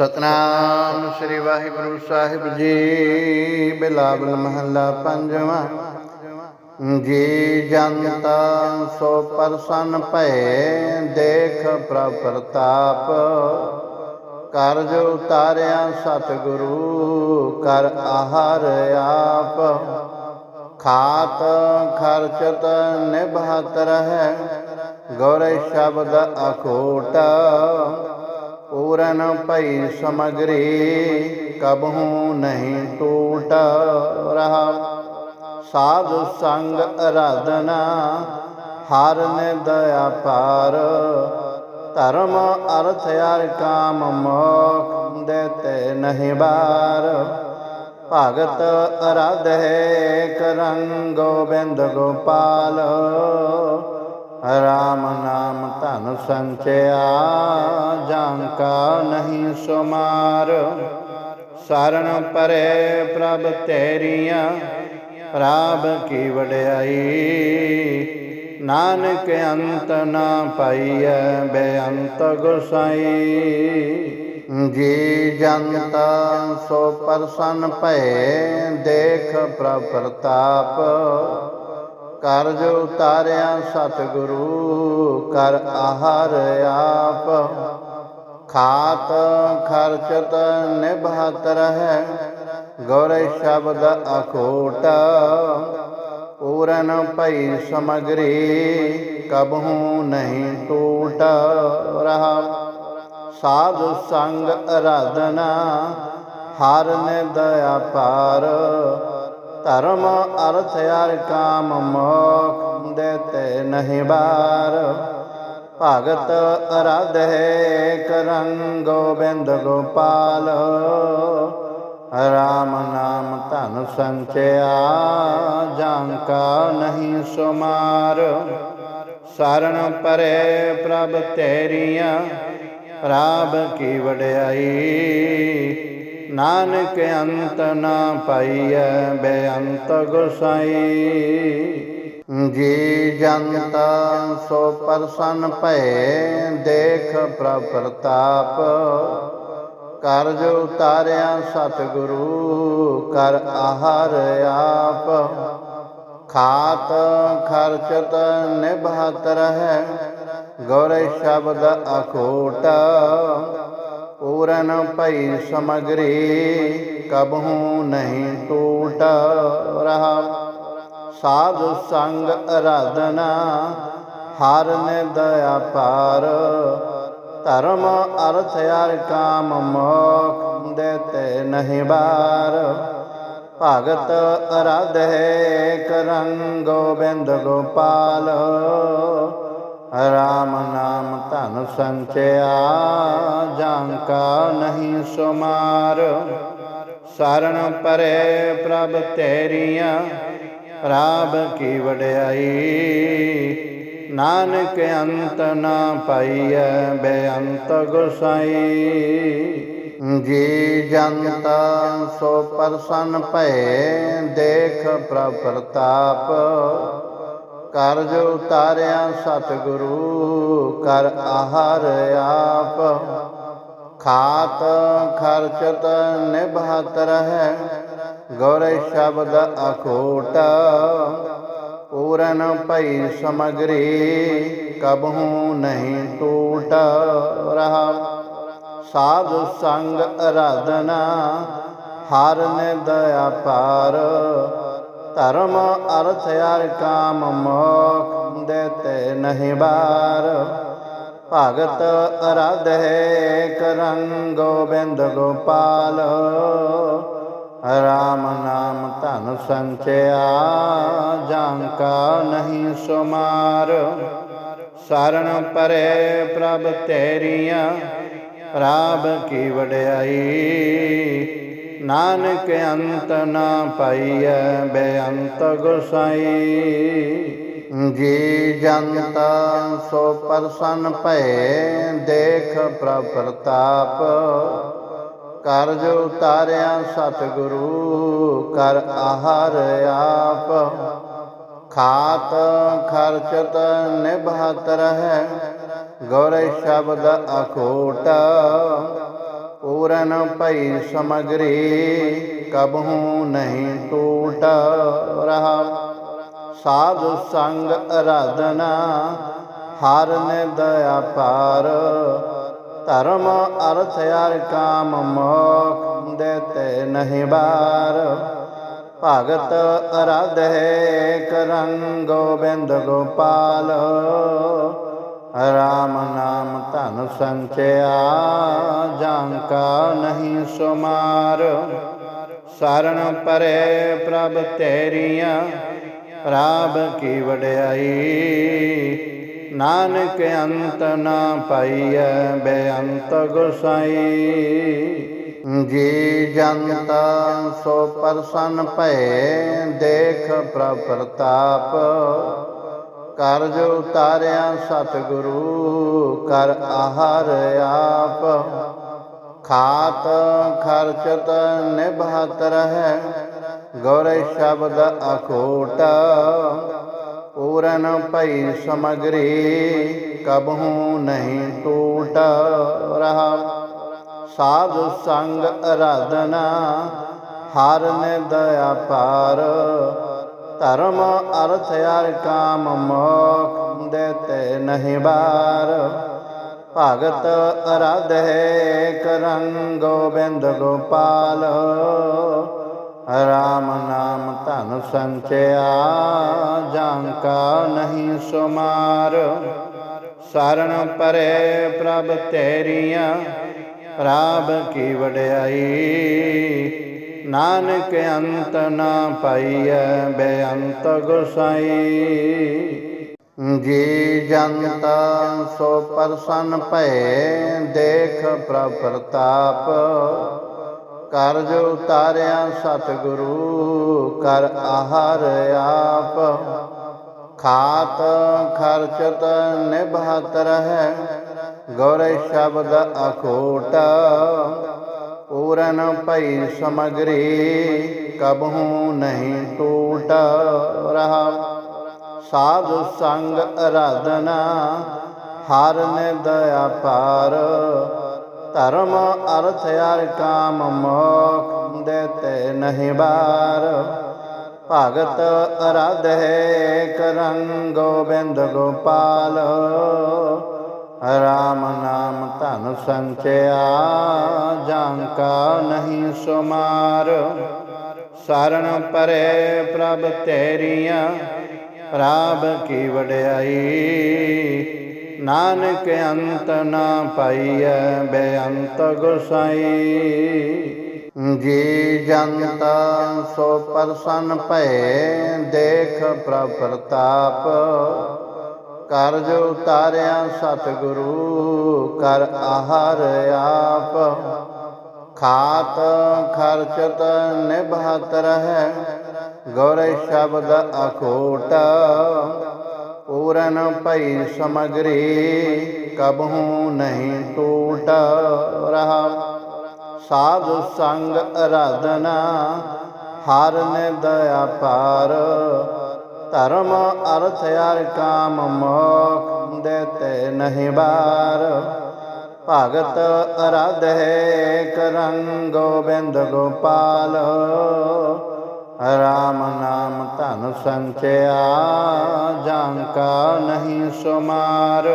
ਸਤਨਾਮ ਸ੍ਰੀ ਵਾਹਿਗੁਰੂ ਸਾਹਿਬ ਜੀ। ਬਿਲਾਵਲ ਮਹੱਲਾ ਪੰਜਵਾਂ। ਜੀ ਜਨਤਾ ਸੋ ਪਰਸਨ ਭਏ, ਦੇਖ ਪ੍ਰਭ ਪ੍ਰਤਾਪ। ਕਰਜ ਉਤਾਰਿਆ ਸਤਿਗੁਰੂ, ਕਰ ਆਹਾਰ ਆਪ। ਖਾਤ ਖਰਚਤ ਨਿਭਾਤ ਰਹਿ, ਗੌਰੇ ਸ਼ਬਦ ਅਖੋਟ। ਪੂਰਨ ਭਈ ਸਮਗਰੀ ਕਬਹੂ ਨਹੀਂ ਟੂਟ ਰਹਾ। ਸਾਧ ਸੰਗ ਅਰਾਧਨਾ, ਹਰ ਨੇ ਦਇਆ ਪਾਰ ਧਰਮ ਅਰਥ ਅਰ ਕਾਮ ਮੋਖ ਦੇਤੇ ਨਹੀਂ ਬਾਰ। ਭਗਤ ਅਰਾਧੇ ਕਰੰ ਗੋਬਿੰਦ ਗੋਪਾਲ। ਰਾਮ ਨਾਮ ਧਨ ਸੰਚਿਆ ਜਾਂ ਕਾ ਨਹੀਂ ਸੁਮਾਰ। ਸਰਣ ਪਰੇ ਪ੍ਰਭ ਤੇਰੀਆਂ, ਪ੍ਰਭ ਕੀ ਵਡਿਆਈ। ਨਾਨਕ ਅੰਤ ਨਾ ਪਾਈਐ, ਬੇਅੰਤ ਗੁਸਾਈ। ਜੀ ਜਨਤਾ ਸੋ ਪਰਸਨ ਭਏ, ਦੇਖ ਪ੍ਰਭ ਪ੍ਰਤਾਪ। ਕਰਜ ਉਤਾਰਿਆ ਸਤਿਗੁਰੂ, ਕਰ ਆਹਾਰ ਆਪ। ਖਾਤ ਖਰਚਤ ਨਿਭਤ ਰਹਿ, ਗੌਰੇ ਸ਼ਬਦ ਅਖੋਟ। ਪੂਰਨ ਭਈ ਸਮਗਰੀ ਕਬਹੂ ਨਹੀਂ ਟੂਟ ਰਹਾ। ਸਾਧ ਸੰਗ ਅਰਾਧਨਾ ਹਰ ਨੇ ਦਇਆ ਪਾਰ। ਧਰਮ ਅਰਥ ਅਰ ਕਾਮ ਮੋਖ ਦੇਤੇ ਨਹੀਂ ਬਾਰ। ਭਗਤ ਅਰਾਧੇ ਕਰੰ ਗੋਬਿੰਦ ਗੋਪਾਲ। ਰਾਮ ਨਾਮ ਧਨ ਸੰਚਿਆ ਜਾਂ ਕਾ ਨਹੀਂ ਸੁਮਾਰ। ਸਰਣ ਪਰੇ ਪ੍ਰਭ ਤੇਰੀਆਂ, ਪ੍ਰਭ ਕੀ ਵਡਿਆਈ ਨਾਨਕ ਅੰਤ ਨਾ ਪਾਈਐ ਬੇਅੰਤ ਗੁਸਾਈ। ਜੀ ਜੰਤ ਸੋ ਪਰਸਨ ਭਏ, ਦੇਖ ਪ੍ਰਭ ਪ੍ਰਤਾਪ ਕਰਜ ਉਤਾਰਿਆ ਸਤਿਗੁਰੂ ਕਰ ਆਹਾਰ ਆਪ। ਖਾਤ ਖਰਚਤ ਨਿਭਾਤ ਰਹਿ, ਗੌਰੇ ਸ਼ਬਦ ਅਖੋਟ। ਪੂਰਨ ਭਈ ਸਮਗਰੀ ਕਬਹੂ ਨਹੀਂ ਟੂਟ ਰਹਾ। ਸਾਧੂ ਸੰਗ ਅਰਾਧਨਾ, ਹਰ ਨੇ ਦਇਆ ਪਾਰ ਧਰਮ ਅਰਥ ਅਰ ਕਾਮ ਮੋਖ ਦੇਤੇ ਨਹੀਂ ਬਾਰ। ਭਗਤ ਅਰਾਧੇ ਕਰੰ ਗੋਬਿੰਦ ਗੋਪਾਲ। ਰਾਮ ਨਾਮ ਧਨ ਸੰਚਿਆ ਜਾਂ ਕਾ ਨਹੀਂ ਸੁਮਾਰ। ਸਰਣ ਪਰੇ ਪ੍ਰਭ ਤੇਰੀਆਂ ਪ੍ਰਭ ਕੀ ਵਡਿਆਈ। ਨਾਨਕ ਅੰਤ ਨਾ ਪਾਈਐ, ਬੇਅੰਤ ਗੁਸਾਈ। ਜੀ ਜੰਤ ਸੋ ਪਰਸਨ ਭਏ, ਦੇਖ ਪ੍ਰਭ ਪ੍ਰਤਾਪ। ਕਰਜ ਉਤਾਰਿਆ ਸਤਿਗੁਰੂ, ਕਰ ਆਹਾਰ ਆਪ। ਖਾਤ ਖਰਚਤ ਨਿਭਾਤ ਰਹਿ, ਗੌਰੇ ਸ਼ਬਦ ਅਖੋਟ। ਪੂਰਨ ਭਈ ਸਮਗਰੀ, ਕਬਹੂ ਨਹੀਂ ਟੂਟ ਰਹਾ। ਸਾਧ ਸੰਗ ਅਰਾਧਨਾ ਹਰ ਨੇ ਦਇਆ ਪਾਰ। ਧਰਮ ਅਰਥ ਅਰ ਕਾਮ ਮੋਖ ਦੇਤੇ ਨਹੀਂ ਬਾਰ। ਭਗਤ ਅਰਾਧੇ ਕਰੰ ਗੋਬਿੰਦ ਗੋਪਾਲ। ਰਾਮ ਨਾਮ ਧਨ ਸੰਚਿਆ ਜਾਂ ਕਾ ਨਹੀਂ ਸੁਮਾਰ। ਸਰਣ ਪਰੇ ਪ੍ਰਭ ਤੇਰੀਆਂ, ਪ੍ਰਭ ਕੀ ਵਡਿਆਈ ਨਾਨਕ ਅੰਤ ਨਾ ਪਾਈਐ ਬੇਅੰਤ ਗੁਸਾਈ। ਜੀ ਜਨਤਾ ਸੋ ਪਰਸਨ ਭਏ, ਦੇਖ ਪ੍ਰਭ ਪ੍ਰਤਾਪ ਕਰਜ ਉਤਾਰਿਆ ਸਤਿਗੁਰੂ ਕਰ ਆਹਾਰ ਆਪ। ਖਾਤ ਖਰਚਤ ਨਿਭਤ ਰਹਿ, ਗੌਰੇ ਸ਼ਬਦ ਅਖੋਟ। ਪੂਰਨ ਭਈ ਸਮਗਰੀ ਕਬਹੂ ਨਹੀਂ ਟੂਟ ਰਹਾ। ਸਾਧੂ ਸੰਗ ਅਰਾਧਨਾ, ਹਰ ਨੇ ਦਇਆ ਪਾਰ ਧਰਮ ਅਰਥ ਅਰ ਕਾਮ ਮੋਖ ਦੇਤੇ ਨਹੀਂ ਬਾਰ। ਭਗਤ ਅਰਾਧੇ ਕਰੰ ਗੋਬਿੰਦ ਗੋਪਾਲ। ਰਾਮ ਨਾਮ ਧਨ ਸੰਚਿਆ ਜਾਂ ਕਾ ਨਹੀਂ ਸੁਮਾਰ। ਸਰਣ ਪਰੇ ਪ੍ਰਭ ਤੇਰੀਆਂ ਪ੍ਰਭ ਕੀ ਵਡਿਆਈ। ਨਾਨਕ ਅੰਤ ਨਾ ਪਾਈਐ, ਬੇਅੰਤ ਗੁਸਾਈ। ਜੀ ਜੰਤ ਸੋ ਪਰਸਨ ਭਏ, ਦੇਖ ਪ੍ਰਭ ਪ੍ਰਤਾਪ। ਕਰਜ ਉਤਾਰਿਆ ਸਤਿਗੁਰੂ, ਕਰ ਆਹਾਰ ਆਪ। ਖਾਤ ਖਰਚਤ ਨਿਭਤ ਰਹਿ, ਗੌਰੇ ਸ਼ਬਦ ਅਖੋਟ। ਪੂਰਨ ਭਈ ਸਮਗਰੀ ਕਬਹੂ ਨਹੀਂ ਟੂਟ ਰਹਾ। ਸਾਧ ਸੰਗ ਅਰਾਧਨਾ, ਹਰ ਨੇ ਦਇਆ ਪਾਰ ਧਰਮ ਅਰਥ ਅਰ ਕਾਮ ਮੋਖ ਦੇਤੇ ਨਹੀਂ ਬਾਰ। ਭਗਤ ਅਰਾਧੇ ਕਰੰ ਗੋਬਿੰਦ ਗੋਪਾਲ। ਰਾਮ ਨਾਮ ਧਨ ਸੰਚਿਆ ਜਾਂ ਕਾ ਨਹੀਂ ਸੁਮਾਰ। ਸਰਣ ਪਰੇ ਪ੍ਰਭ ਤੇਰੀਆਂ, ਪ੍ਰਭ ਕੀ ਵਡਿਆਈ ਨਾਨਕ ਅੰਤ ਨਾ ਪਾਈਐ ਬੇਅੰਤ ਗੁਸਾਈ। ਜੀ ਜੰਤ ਸੋ ਪਰਸਨ ਭਏ, ਦੇਖ ਪ੍ਰਭ ਪ੍ਰਤਾਪ ਕਰਜ ਉਤਾਰਿਆ ਸਤਿਗੁਰੂ ਕਰ ਆਹਾਰ ਆਪ। ਖਾਤ ਖਰਚਤ ਨਿਭਤ ਰਹਿ, ਗੌਰੇ ਸ਼ਬਦ ਅਖੋਟ। ਪੂਰਨ ਭਈ ਸਮਗਰੀ, ਕਬਹੂ ਨਹੀਂ ਟੂਟ ਰਹਾ। ਸਾਧੂ ਸੰਗ ਅਰਾਧਨਾ, ਹਰ ਨੇ ਦਇਆ ਪਾਰ ਧਰਮ ਅਰਥ ਅਰ ਕਾਮ ਮੋਖ ਦੇਤੇ ਨਹੀਂ ਬਾਰ। ਭਗਤ ਅਰਾਧੇ ਕਰੰ ਗੋਬਿੰਦ ਗੋਪਾਲ। ਰਾਮ ਨਾਮ ਧਨ ਸੰਚਿਆ ਜਾਂ ਕਾ ਨਹੀਂ ਸੁਮਾਰ। ਸਰਣ ਪਰੇ ਪ੍ਰਭ ਤੇਰੀਆਂ ਪ੍ਰਭ ਕੀ ਵਡਿਆਈ। ਨਾਨਕ ਅੰਤ ਨਾ ਪਾਈਐ, ਬੇਅੰਤ ਗੁਸਾਈ। ਜੀ ਜੰਤ ਸੋ ਪਰਸਨ ਭਏ, ਦੇਖ ਪ੍ਰਭ ਪ੍ਰਤਾਪ। ਕਰਜ ਉਤਾਰਿਆ ਸਤਿਗੁਰੂ, ਕਰ ਆਹਾਰ ਆਪ। ਖਾਤ ਖਰਚਤ ਨਿਭਤ ਰਹਿ, ਗੌਰੇ ਸ਼ਬਦ ਅਖੋਟ। ਪੂਰਨ ਭਈ ਸਮਗਰੀ ਕਬਹੂ ਨਹੀਂ ਟੂਟ ਰਹਾ। ਸਾਧ ਸੰਗ ਅਰਾਧਨਾ, ਹਰ ਨੇ ਦਇਆ ਪਾਰ ਧਰਮ ਅਰਥ ਅਰ ਕਾਮ ਮੋਖ ਦੇਤੇ ਨਹੀਂ ਬਾਰ। ਭਗਤ ਅਰਾਧੇ ਕਰੰ ਗੋਬਿੰਦ ਗੋਪਾਲ। ਰਾਮ ਨਾਮ ਧਨ ਸੰਚਿਆ ਜਾਂ ਕਾ ਨਹੀਂ ਸੁਮਾਰ।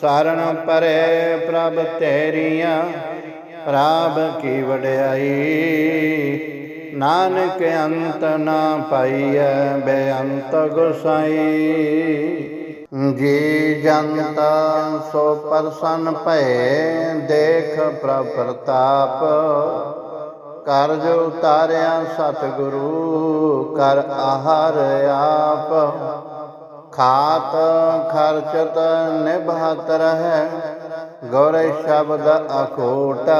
ਸਰਣ ਪਰੇ ਪ੍ਰਭ ਤੇਰੀਆਂ, ਪ੍ਰਭ ਕੀ ਵਡਿਆਈ ਨਾਨਕ ਅੰਤ ਨਾ ਪਾਈਐ ਬੇਅੰਤ ਗੁਸਾਈ। ਜੀ ਜੰਤ ਸੋ ਪਰਸਨ ਭਏ, ਦੇਖ ਪ੍ਰਭ ਪ੍ਰਤਾਪ ਕਰਜ ਉਤਾਰਿਆ ਸਤਿਗੁਰੂ ਕਰ ਆਹਾਰ ਆਪ। ਖਾਤ ਖਰਚਤ ਨਿਭਾਤ ਰਹਿ, ਗੋਰੇ ਸ਼ਬਦ ਅਖੋਟ।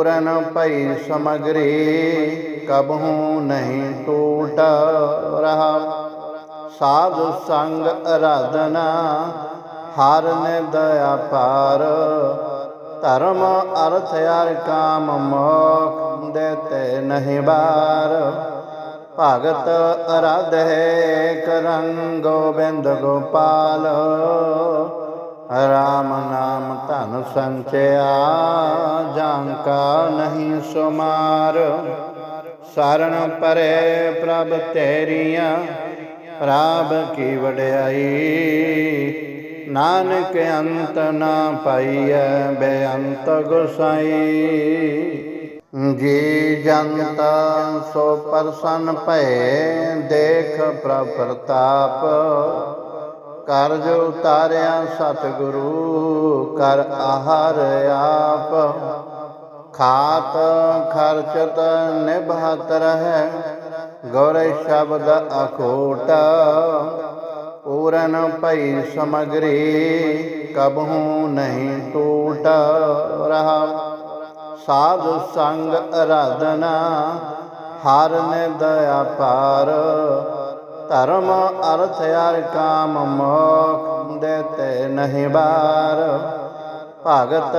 ਪੂਰਨ ਭਈ ਸਮਗਰੀ ਕਬਹੂ ਨਹੀਂ ਟੂਟ ਰਹਾ। ਸਾਧ ਸੰਗ ਅਰਾਧਨਾ, ਹਰ ਨੇ ਦਇਆ ਪਾਰ ਧਰਮ ਅਰਥ ਯਾਰ ਕਾਮ ਮੋਖ ਦੇਤੇ ਨਹੀਂ ਬਾਰ। ਭਗਤ ਅਰਾਧੇ ਕਰੰ ਗੋਬਿੰਦ ਗੋਪਾਲ। ਰਾਮ ਨਾਮ ਧਨ ਸੰਚਿਆ ਜਾਂ ਕਾ ਨਹੀਂ ਸੁਮਾਰ। ਸਰਣ ਪਰੇ ਪ੍ਰਭ ਤੇਰੀਆਂ, ਪ੍ਰਭ ਕੀ ਵਡਿਆਈ। ਨਾਨਕ ਅੰਤ ਨਾ ਪਾਈਐ, ਬੇਅੰਤ ਗੁਸਾਈ। ਜੀ ਜੰਤ ਸੋ ਪਰਸਨ ਭਏ, ਦੇਖ ਪ੍ਰਭ ਪ੍ਰਤਾਪ। ਕਰਜ ਉਤਾਰਿਆ ਸਤਿਗੁਰੂ, ਕਰ ਆਹਾਰ ਆਪ। ਖਾਤ ਖਰਚਤ ਨਿਭਾਤ ਰਹਿ, ਗੌਰੇ ਸ਼ਬਦ ਅਖੋਟ। ਪੂਰਨ ਭਈ ਸਮਗਰੀ ਕਬਹੂ ਨਹੀਂ ਟੂਟ ਰਹਾ। ਸਾਧ ਸੰਗ ਅਰਾਧਨਾ, ਹਰ ਨੇ ਦਇਆ ਪਾਰ। ਧਰਮ ਅਰਥ ਅਰ ਕਾਮ ਮੋਖ ਦੇਤੇ ਨਹੀਂ ਬਾਰ। ਭਗਤ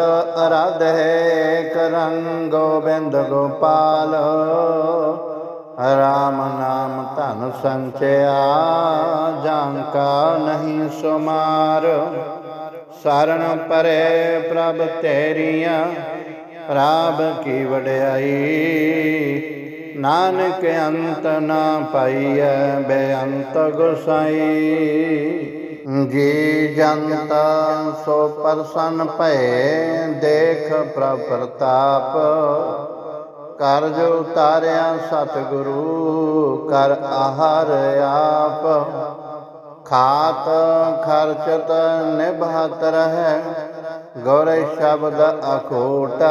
ਅਰਾਧੇ ਕਰੰ ਗੋਬਿੰਦ ਗੋਪਾਲ। ਰਾਮ ਨਾਮ ਧਨ ਸੰਚਿਆ ਜਾਂ ਕਾ ਨਹੀਂ ਸੁਮਾਰ। ਸਰਣ ਪਰੇ ਪ੍ਰਭ ਤੇਰੀਆਂ, ਪ੍ਰਭ ਕੀ ਵਡਿਆਈ ਨਾਨਕ ਅੰਤ ਨਾ ਪਾਈਐ ਬੇਅੰਤ ਗੁਸਾਈ। ਜੀ ਜੰਤ ਸੋ ਪਰਸਨ ਭਏ, ਦੇਖ ਪ੍ਰਭ ਪ੍ਰਤਾਪ ਕਰਜ ਉਤਾਰਿਆ ਸਤਿਗੁਰੂ ਕਰ ਆਹਾਰ ਆਪ। ਖਾਤ ਖਰਚਤ ਨਿਭਤ ਰਹਿ, ਗੋਰੇ ਸ਼ਬਦ ਅਖੋਟ।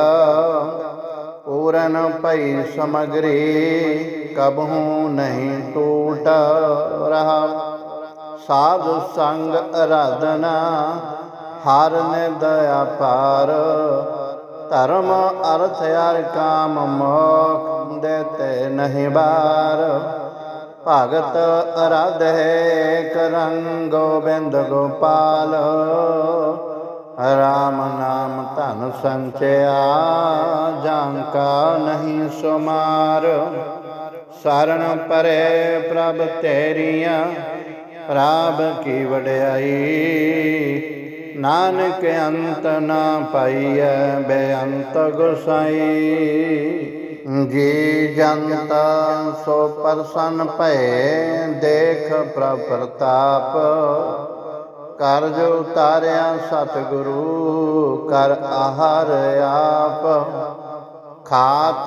ਪੂਰਨ ਭਈ ਸਮਗਰੀ, ਕਬਹੂ ਨਹੀਂ ਟੂਟ ਰਹਾ। ਸਾਧ ਸੰਗ ਅਰਾਧਨਾ, ਹਰ ਨੇ ਦਇਆ ਪਾਰ ਧਰਮ ਅਰਥ ਅਰ ਕਾਮ ਮੋਖ ਦੇਤੇ ਨਹੀਂ ਬਾਰ। ਭਗਤ ਅਰਾਧੇ ਕਰੰ ਗੋਬਿੰਦ ਗੋਪਾਲ। ਰਾਮ ਨਾਮ ਧਨ ਸੰਚਿਆ ਜਾਂ ਕਾ ਨਹੀਂ ਸੁਮਾਰ। ਸਰਣ ਪਰੇ ਪ੍ਰਭ ਤੇਰੀਆਂ ਪ੍ਰਭ ਕੀ ਵਡਿਆਈ। ਨਾਨਕ ਅੰਤ ਨਾ ਪਾਈਐ, ਬੇਅੰਤ ਗੁਸਾਈ। ਜੀ ਜੰਤ ਸੋ ਪਰਸਨ ਭਏ, ਦੇਖ ਪ੍ਰਭ ਪ੍ਰਤਾਪ। ਕਰਜ ਉਤਾਰਿਆ ਸਤਿਗੁਰੂ, ਕਰ ਆਹਾਰ ਆਪ। ਖਾਤ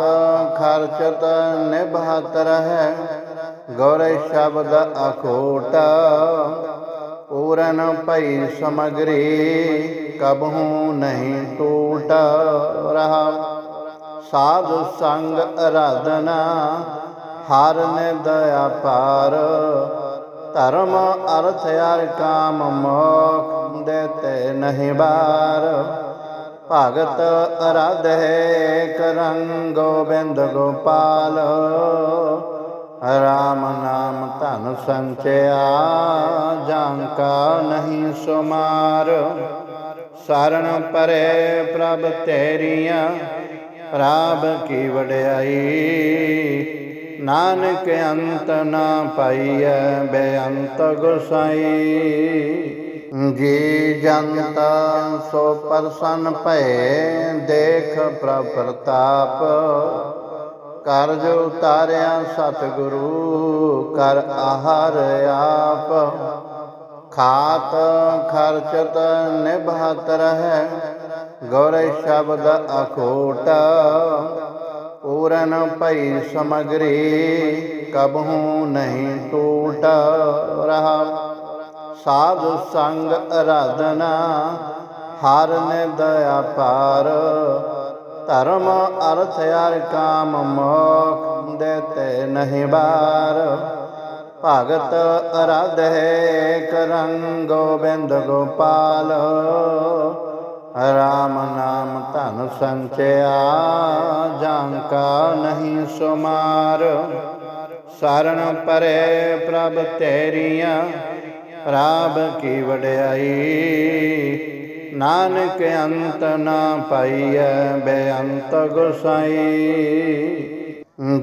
ਖਰਚਤ ਨਿਭਤ ਰਹਿ, ਗੌਰੇ ਸ਼ਬਦ ਅਖੋਟ। ਪੂਰਨ ਭਈ ਸਮਗਰੀ ਕਬਹੂ ਨਹੀਂ ਟੂਟ ਰਹਾ। ਸਾਧ ਸੰਗ ਅਰਾਧਨਾ, ਹਰ ਨੇ ਦਇਆ ਪਾਰ। ਧਰਮ ਅਰਥ ਅਰ ਕਾਮ ਮੋਖ ਦੇਤੇ ਨਹੀਂ ਬਾਰ। ਭਗਤ ਅਰਾਧੇ ਕਰੰ ਗੋਬਿੰਦ ਗੋਪਾਲ। ਰਾਮ ਨਾਮ ਧਨ ਸੰਚਿਆ ਜਾਂ ਕਾ ਨਹੀਂ ਸੁਮਾਰ। ਸਰਣ ਪਰੇ ਪ੍ਰਭ ਤੇਰੀਆਂ, ਪ੍ਰਭ ਕੀ ਵਡਿਆਈ। ਨਾਨਕ ਅੰਤ ਨਾ ਪਾਈਐ ਬੇਅੰਤ ਗੁਸਾਈ। ਜੀ ਜੰਤ ਸੋ ਪਰਸਨ ਭਏ, ਦੇਖ ਪ੍ਰਭ ਪ੍ਰਤਾਪ ਕਰਜ ਉਤਾਰਿਆ ਸਤਿਗੁਰੂ ਕਰ ਆਹਾਰ ਆਪ। ਖਾਤ ਖਰਚਤ ਨਿਭਤ ਰਹਿ, ਗੌਰੇ ਸ਼ਬਦ ਅਖੋਟ। ਪੂਰਨ ਭਈ ਸਮਗਰੀ ਕਬਹੂ ਨਹੀਂ ਟੂਟ ਰਹਾ। ਸਾਧ ਸੰਗ ਅਰਾਧਨਾ, ਹਰ ਨੇ ਦਇਆ ਪਾਰ ਧਰਮ ਅਰਥ ਅਰ ਕਾਮ ਮੋਖ ਦੇਤੇ ਨਹੀਂ ਬਾਰ। ਭਗਤ ਅਰਾਧੇ ਕਰੰ ਗੋਬਿੰਦ ਗੋਪਾਲ। ਰਾਮ ਨਾਮ ਧਨ ਸੰਚਿਆ ਕਾ ਨਹੀਂ ਸੁਮਾਰ ਸਰਣ ਪਰੇ ਪ੍ਰਭ ਤੇਰੀਆਂ ਪ੍ਰਭ ਕੀ ਵਡਿਆਈ, ਨਾਨਕ ਅੰਤ ਨਾ ਪਾਈਐ ਬੇਅੰਤ ਗੁਸਾਈ।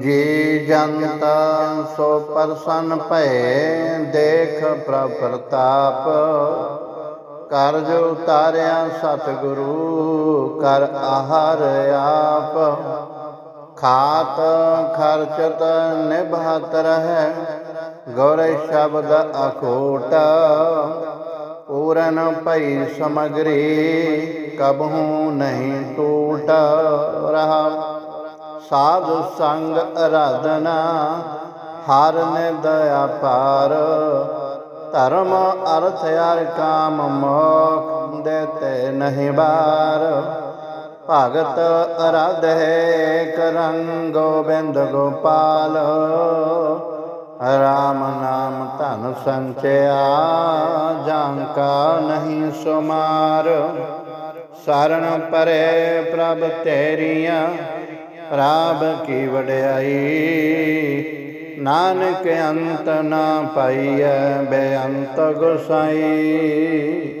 ਜੀ ਜੰਤ ਸੋ ਪਰਸਨ ਭਏ, ਦੇਖ ਪ੍ਰਭ ਪ੍ਰਤਾਪ। ਕਰਜ ਉਤਾਰਿਆ ਸਤਿਗੁਰੂ ਕਰ ਆਹਾਰ ਆਪ। ਖਾਤ ਖਰਚਤ ਨਿਭਤ ਰਹਿ, ਗੌਰੇ ਸ਼ਬਦ ਅਖੋਟ। ਪੂਰਨ ਭਈ ਸਮਗਰੀ ਕਬਹੂ ਨਹੀਂ ਟੂਟ ਰਹਾ। ਸਾਧ ਸੰਗ ਅਰਾਧਨਾ, ਹਰ ਨੇ ਦਇਆ ਪਾਰ ਧਰਮ, ਅਰਥ ਯਾਰ ਕਾਮ, ਮੋਖ ਦੇਤੇ ਨਹੀਂ ਬਾਰ। ਭਗਤ ਅਰਾਧੇ ਕਰੰ ਗੋਬਿੰਦ ਗੋਪਾਲ। ਰਾਮ ਨਾਮ ਧਨ ਸੰਚਿਆ ਜਾਂ ਕਾ ਨਹੀਂ ਸੁਮਾਰ। ਸਰਣ ਪਰੇ ਪ੍ਰਭ ਤੇਰੀਆਂ ਪ੍ਰਭ ਕੀ ਵਡਿਆਈ। ਨਾਨਕ ਅੰਤ ਨਾ ਪਾਈਐ, ਬੇਅੰਤ ਗੁਸਾਈ।